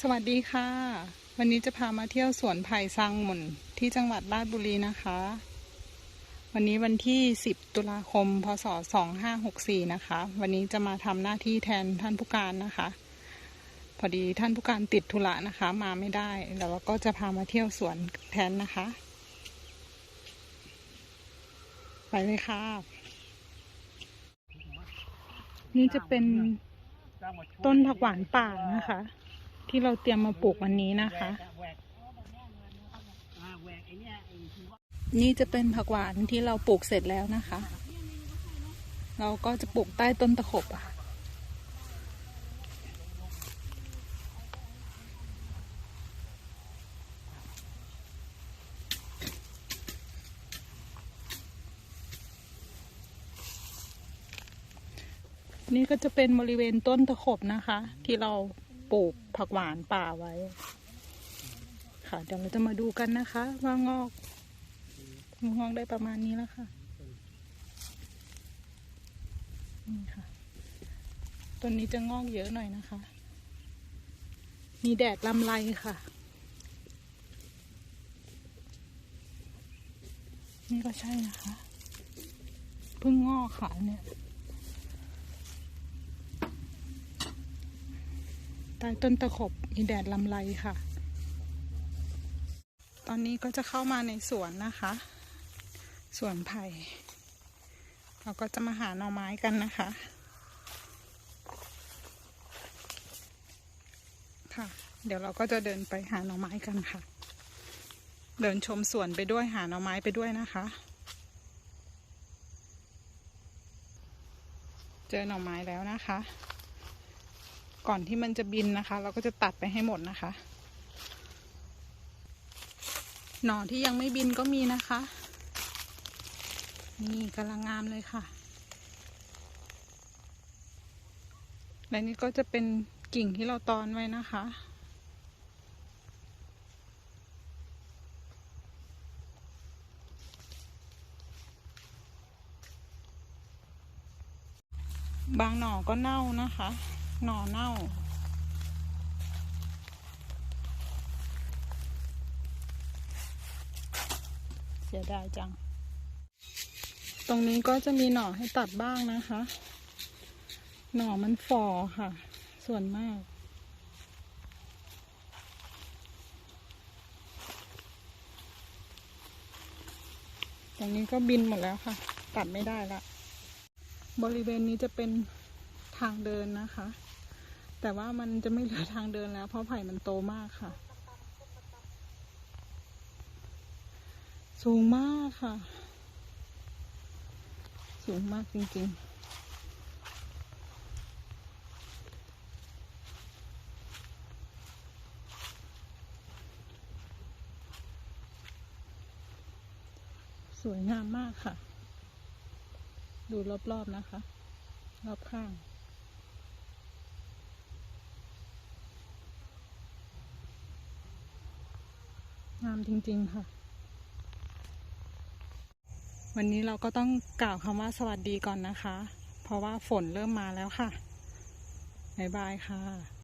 สวัสดีค่ะ วันนี้จะพามาเที่ยวสวนไผ่ซังหมุนที่จังหวัดราชบุรีนะคะ วันนี้วันที่ 10 ตุลาคม พศ 2564 นะคะ วันนี้จะมาทำหน้าที่แทนท่านผู้การนะคะ พอดีท่านผู้การติดธุระนะคะ มาไม่ได้ แล้วเราก็จะพามาเที่ยวสวนแทนนะคะ ไปเลยค่ะ นี่จะเป็นต้นผักหวานป่านะคะ ที่เราเตรียมมาปลูกวันนี้นะคะ นี่จะเป็นผักหวานที่เราปลูกเสร็จแล้วนะคะ เราก็จะปลูกใต้ต้นตะขบอะนี่ก็จะเป็นบริเวณต้นตะขบนะคะ ที่เรา ปลูกผักหวานป่าไว้ ค่ะ เดี๋ยวเราจะมาดูกันนะคะ ว่างอกงอกได้ประมาณนี้แล้วค่ะนี่ค่ะต้นนี้จะงอกเยอะหน่อยนะคะ มีแดดลำไรค่ะ นี่ก็ใช่นะคะเพิ่งงอกค่ะเนี่ย ต้ต้นตะขบมีแดดลำไรค่ะ ตอนนี้ก็จะเข้ามาในสวนนะคะ สวนไผ่ เราก็จะมาหาหน่อไม้กันนะคะ ค่ะ เดี๋ยวเราก็จะเดินไปหาหน่อไม้กันค่ะ เดินชมสวนไปด้วยหาหน่อไม้ไปด้วยนะคะ เจอหน่อไม้แล้วนะคะ ก่อนที่มันจะบินนะคะ เราก็จะตัดไปให้หมดนะคะ หน่อที่ยังไม่บินก็มีนะคะ นี่กำลังงามเลยค่ะ และนี่ก็จะเป็นกิ่งที่เราตอนไว้นะคะบางหน่อก็เน่านะคะ หน่อเน่า เสียดายจัง ตรงนี้ก็จะมีหน่อให้ตัดบ้างนะคะ หน่อมันฝ่อค่ะ ส่วนมากตรงนี้ก็บินหมดแล้วค่ะ ตัดไม่ได้ละ บริเวณนี้จะเป็น ทางเดินนะคะ แต่ว่ามันจะไม่เหลือทางเดินแล้ว เพราะไผ่มันโตมากค่ะ สูงมากค่ะ สูงมากจริงๆสวยงามมากค่ะ ดูรอบๆนะคะ รอบข้าง งามจริงๆค่ะ วันนี้เราก็ต้องกล่าวคำว่าสวัสดีก่อนนะคะ เพราะว่าฝนเริ่มมาแล้วค่ะ บ๊ายบายค่ะ